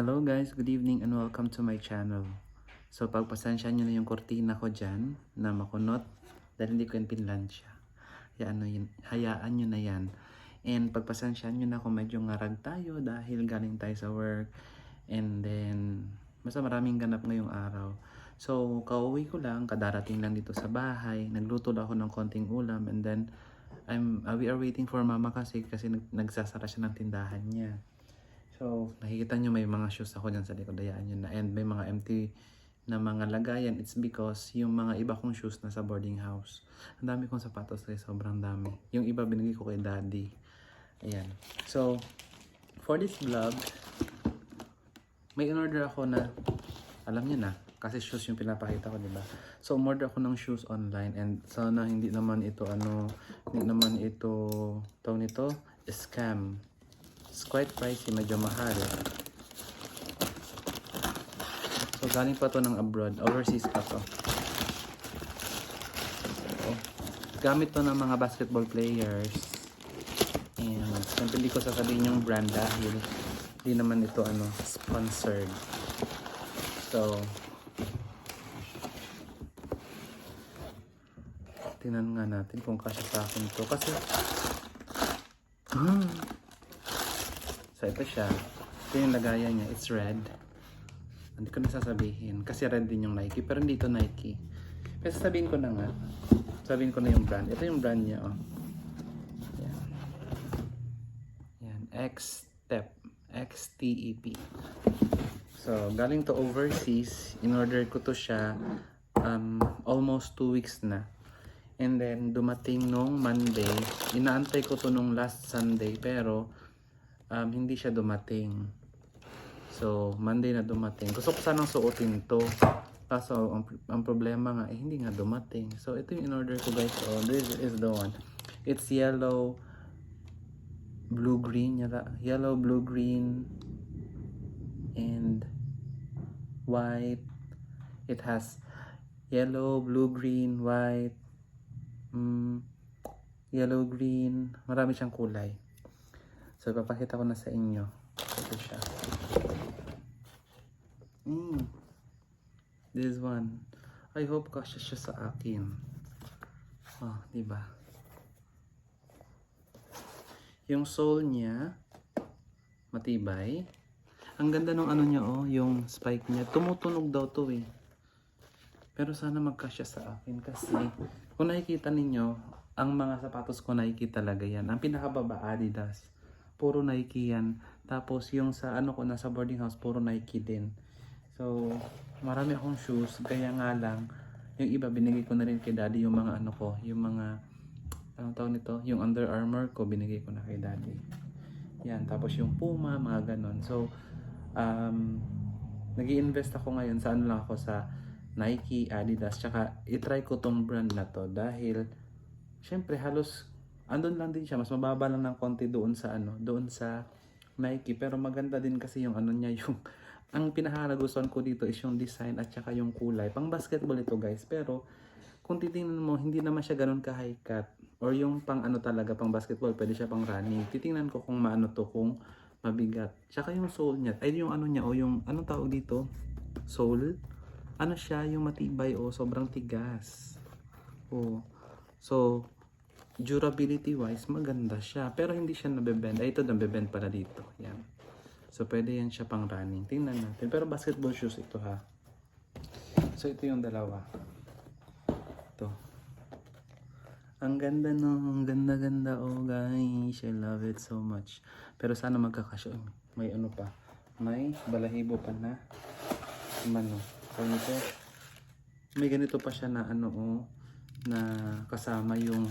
Hello guys, good evening and welcome to my channel. So pagpasensya nyo na yung kortina ko dyan na makunot dahil hindi ko yan pinlansya. Hayaan, yun, hayaan nyo na yan. And pagpasensya nyo na kung medyo ngarag tayo dahil galing tayo sa work. And then, basta maraming ganap ngayong araw. So, kauwi ko lang, kadarating lang dito sa bahay. Nagluto lang ako ng konting ulam and then I'm, uh, we are waiting for mama kasi kasi nag, nagsasara siya ng tindahan niya. So, nakikita nyo may mga shoes ako dyan sa likod. Hayaan nyo na. And may mga empty na mga lagayan. It's because yung mga iba kong shoes na sa boarding house. Ang dami kong sapatos guys. Sobrang dami. Yung iba binigay ko kay daddy. Ayan. So, for this vlog, may in-order ako na, alam niyo na, kasi shoes yung pinapakita ko, di ba? So, umorder ako ng shoes online and sana hindi naman ito, ano, hindi naman ito, tawag nito, scam. It's quite pricey, medyo mahal. So, galing pa to ng abroad, overseas pa to. So, gamit to ng mga basketball players. And, siyempre hindi ko sasabihin yung brand dahil hindi naman ito, ano, sponsored. So, tingnan nga natin kung kasya sa akin to. Kasi, hmm. So ito siya. Ito yung lagayan niya. It's red. Hindi ko na sasabihin. Kasi red din yung Nike. Pero hindi ito Nike. Pero sabihin ko na nga. Sabihin ko na yung brand. Ito yung brand niya, oh. Yan. Yan. X-Step. X-T-E-P. So, galing to overseas. In order ko to siya um, almost two weeks na. And then, dumating nung Monday. Inaantay ko to nung last Sunday, pero um, hindi siya dumating. So, Monday na dumating. Gusto ko sanang suotin to. Kaso, ang, ang problema nga, eh, hindi nga dumating. So, ito yung in-order ko guys. Oh, this is the one. It's yellow, blue, green. Yata. Yellow, blue, green, and white. It has yellow, blue, green, white, mm, yellow, green. Marami siyang kulay. So, ipapakita ko na sa inyo. Ito siya. Mm. This one. I hope kasya siya sa akin. Oh, di ba? Yung sole niya, matibay. Ang ganda nung ano niya, oh, yung spike niya. Tumutunog daw to eh. Pero sana magkasya sa akin kasi kung nakikita ninyo, ang mga sapatos ko Nike talaga yan. Ang pinakababa Adidas. Puro Nike yan. Tapos yung sa ano ko nasa boarding house, puro Nike din. So, marami akong shoes. Kaya nga lang, yung iba binigay ko na rin kay daddy yung mga ano ko, yung mga anong tawag nito, yung Under Armour ko binigay ko na kay daddy. Yan, tapos yung Puma, mga ganon. So, um, nag invest ako ngayon sa ano lang ako sa Nike, Adidas, tsaka itry ko tong brand na to dahil syempre halos andun lang din siya, mas mababa lang ng konti doon sa ano, doon sa Nike, pero maganda din kasi yung ano niya, yung ang pinakanagustuhan ko dito is yung design at saka yung kulay. Pang basketball ito guys, pero kung titingnan mo, hindi naman siya ganun ka high cut or yung pang ano talaga, pang basketball, pwede siya pang running. Titingnan ko kung maano to, kung mabigat. Tsaka yung sole niya, ay yung ano niya, o yung, anong tawag dito? Sole? Ano siya, yung matibay, o sobrang tigas. O, so, durability wise, maganda siya. Pero hindi siya nabebend. Ay, ito nabebend pala dito. Yan. So, pwede yan siya pang running. Tingnan natin. Pero basketball shoes ito ha. So, ito yung dalawa. Ito. Ang ganda no. Ang ganda-ganda. Oh, guys. I love it so much. Pero sana magkakasya. May ano pa. May balahibo pa na. Mano. Kaya ito. May ganito pa siya na ano oh. Na kasama yung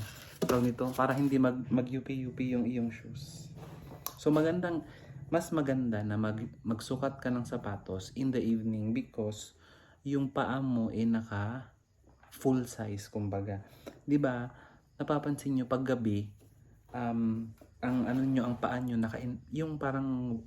tawag nito. Para hindi mag, mag-UP-UP yung iyong shoes. So magandang, mas maganda na mag, magsukat ka ng sapatos in the evening because yung paa mo ay naka full size kumbaga. 'Di ba? Napapansin nyo pag gabi um, ang ano nyo ang paa nyo naka yung parang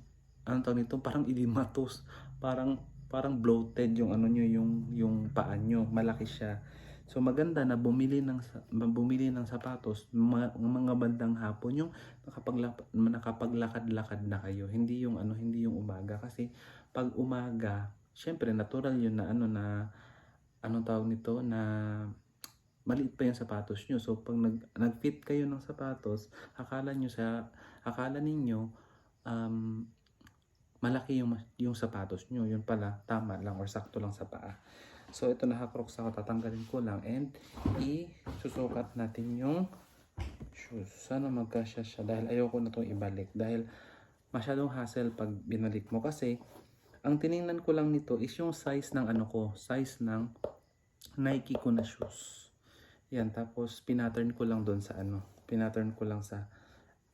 ano tawag nito parang ilimatos parang parang bloated yung ano nyo yung yung paa nyo malaki siya So maganda na bumili ng bumili ng sapatos mga, mga bandang hapon yung nakapaglakad nakapaglakad-lakad na kayo. Hindi yung ano, hindi yung umaga kasi pag umaga, syempre natural yun na ano na anong tawag nito na maliit pa yung sapatos nyo. So pag nag, nag-fit kayo ng sapatos, akala nyo sa akala ninyo um, malaki yung yung sapatos nyo. Yun pala tama lang or sakto lang sa paa. So ito naka-crocs ako, tatanggalin ko lang and i-susukat natin yung shoes. Sana magkasya siya dahil ayoko na itong ibalik dahil masyadong hassle pag binalik mo kasi ang tiningnan ko lang nito is yung size ng ano ko, size ng Nike ko na shoes. Yan, tapos pinattern ko lang doon sa ano, pinattern ko lang sa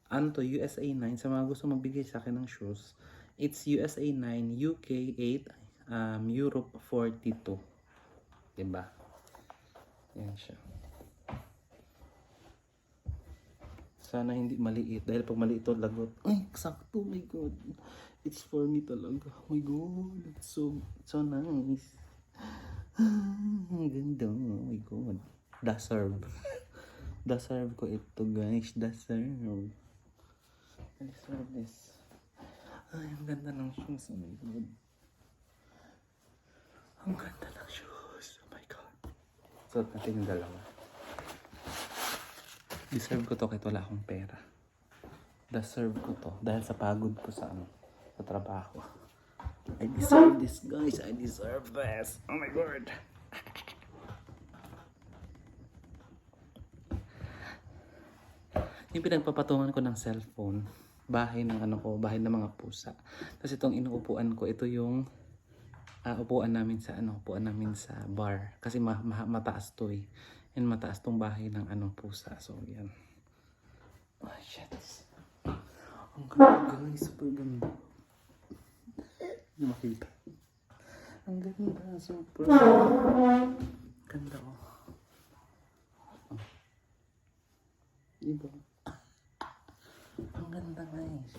ano to, USA 9 sa mga gusto magbigay sa akin ng shoes. It's USA 9, UK 8, um, Europe 42. Diba? Yan siya. Sana hindi maliit. Dahil pag maliit to, lagot. Ay, sakto. My God. It's for me talaga. Oh my God. It's so, so nice. Ang ganda. Oh my God. Deserve. Deserve ko ito, guys. Deserve. I deserve this. Ay, ang ganda ng shoes. Oh my God. Ang ganda ng shoes. Suot natin yung dalawa. Deserve ko to kahit wala akong pera. Deserve ko to dahil sa pagod ko sa ano, sa trabaho. I deserve this, guys. I deserve this. Oh my God. Yung pinagpapatungan ko ng cellphone, bahay ng ano ko, bahay ng mga pusa. Tapos itong inuupuan ko, ito yung ah, upuan namin sa ano, upuan namin sa bar. Kasi ma- ma- mataas to eh. And mataas tong bahay ng ano pusa. So yan. Oh shit. Ang ganda guys, super ganda. Makita. Ang ganda, super. Ganda oh. oh. Diba? Ang ganda guys.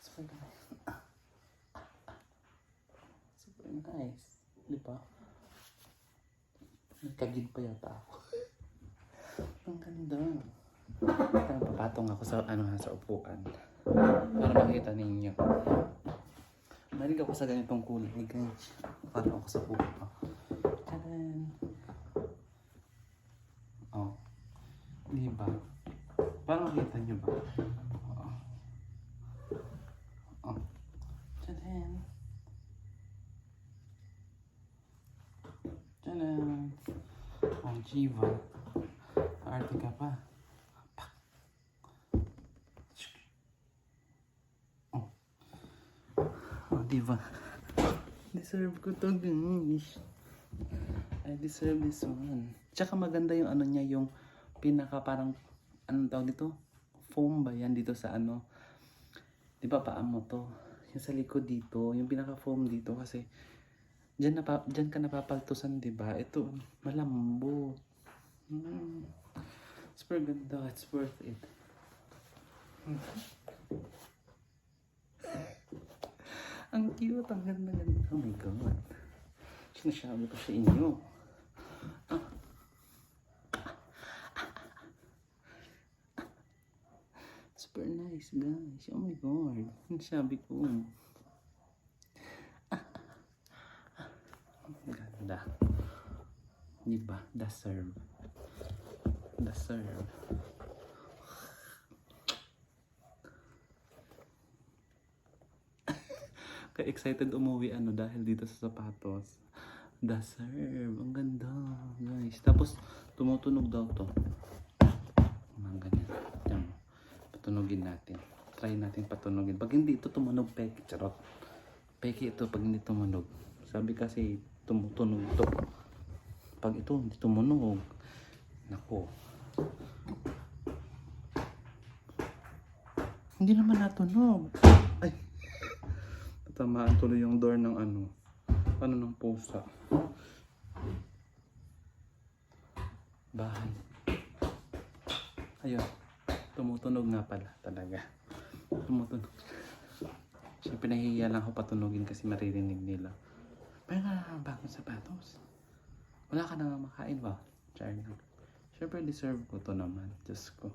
Super nice. Super nice. Di ba? Nagkagid pa yata ako. Ang ganda. Papatong ako sa ano sa upuan. Para makita ninyo. Malig ako sa ganitong kulay guys. Parang ako sa upo. Tadan. Oh. Di ba? Parang makita nyo ba? Oo. Oh. Tadan. Tadan. Oh, Jiva. Arte ka pa. Pak. Oh. Oh, diba? Deserve ko to, guys. I deserve this one. Tsaka maganda yung ano niya, yung pinaka parang, anong tawag dito? Foam ba yan dito sa ano? Di ba paa mo to? Yung sa likod dito, yung pinaka foam dito kasi Diyan, napa, diyan ka napapaltusan, di ba? Ito, malambot. Mm. Super ganda. It's worth it. Ang cute. Ang ganda, ganda. Oh my God. Sinasabi ko sa inyo. Ah. Super nice, guys. Oh my God. Sinasabi ko. Ang Ganda. Di ba? Deserve. Deserve. Kaya excited umuwi ano dahil dito sa sapatos. Deserve. Ang ganda. Guys. Tapos tumutunog daw to. Mga ganyan. Yan. Patunogin natin. Try natin patunogin. Pag hindi ito tumunog, peki. Charot. Peki ito pag hindi tumunog. Sabi kasi tumutunog to. Pag ito hindi tumunog, nako. Hindi naman natunog. Ay. Tatamaan tuloy yung door ng ano. Ano ng pusa. Bahay. Ayun. Tumutunog nga pala talaga. Tumutunog. Siyempre nahihiya lang ako patunogin kasi maririnig nila. Pero nga ang bagong sapatos. Wala ka na nga makain ba? Charlie. Siyempre deserve ko to naman. Diyos ko.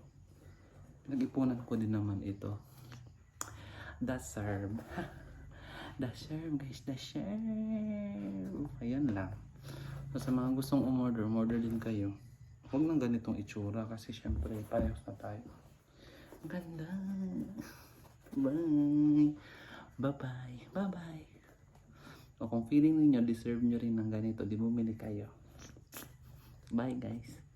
Pinag-ipunan ko din naman ito. The serve. The serve guys, the serve. Ayan lang. So, sa mga gustong umorder, umorder din kayo. Huwag nang ganitong itsura kasi syempre parehas na tayo. Ang Ganda. Bye. Bye-bye. Bye-bye. O kung feeling niyo deserve nyo rin ng ganito, di bumili kayo. Bye guys.